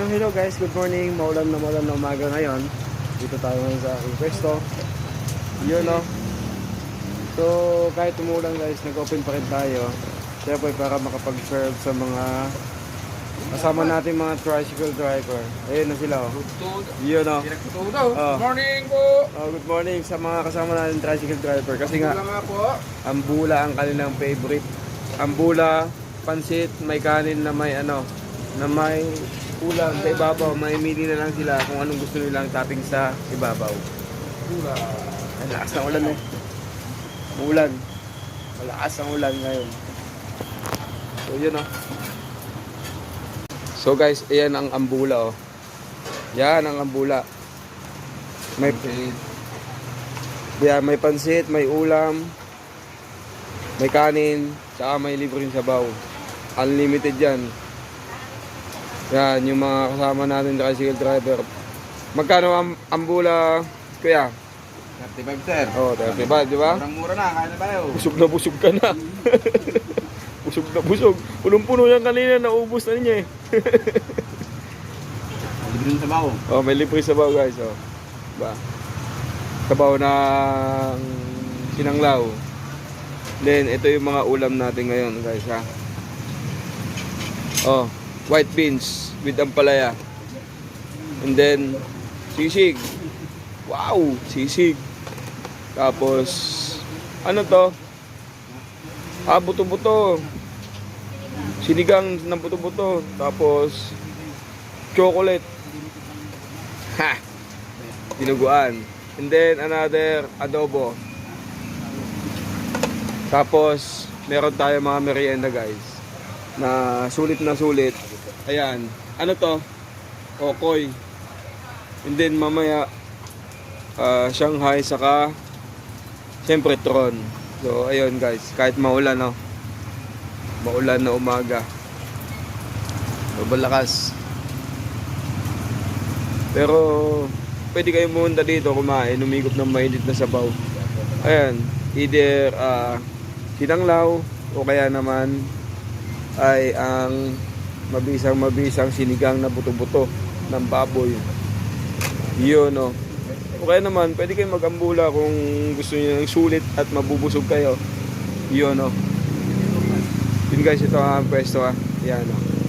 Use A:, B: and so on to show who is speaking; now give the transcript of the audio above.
A: So hello guys, good morning. Maulan na maulan na umaga ngayon. Dito tayo ngayon sa pwesto. Yun no. So kahit umulan guys, nag-open pa rin tayo. Siyempre para makapag-serve sa mga kasama natin mga tricycle driver. Ayun na sila oh. Yun no. Oh.
B: Morning po!
A: Oh, good morning sa mga kasama natin tricycle driver. Kasi nga,
B: Wala nga po.
A: ang bula ang kanilang favorite. Ang bula, pansit, may kanin na may ano, na may ulam sa ibabaw. May mili na lang sila kung anong gusto nilang topping sa ibabaw.
B: Wala.
A: Ang lakas ng ulan eh. Ulan. Malakas ang ulan ngayon. So yun oh. So guys, ayan ang ambula oh. Yan ang ambula. May Yeah, may pansit, may ulam, may kanin, tsaka may libreng sabaw. Unlimited yan. Yan, yung mga kasama natin tricycle driver. Magkano ang ambula, kuya?
B: 35 sir.
A: Oh, 35, di ba?
B: Murang mura na, kaya na tayo.
A: Busog na busog ka na. busog na busog. Punong-puno yan kanina, naubos na niya eh.
B: Libre sa bawo.
A: Oh, may libre sabaw guys, oh. Ba. Sabaw ng sinanglaw. Then ito yung mga ulam natin ngayon, guys, ha. Oh, white beans with ampalaya. And then sisig. Wow, sisig. Tapos ano to? Ah, buto-buto. Sinigang ng buto-buto. Tapos chocolate. Ha! Dinuguan. And then another adobo. Tapos meron tayo mga merienda guys. Na sulit na sulit. Ayan. Ano to? Okoy. And then mamaya ah, Shanghai saka siyempre Tron. So ayun guys, kahit maulan no. Maulan na umaga. Mabalakas. Pero pwede kayo pumunta dito kumain, umigop ng mainit na sabaw. Ayan, either ah, sinanglaw o kaya naman ay ang mabisang mabisang sinigang na buto-buto ng baboy. Yun no. O kaya naman, pwede kayo mag-ambula kung gusto niyo ng sulit at mabubusog kayo. Yun no. Yun guys, ito ang pwesto ah. Yan no.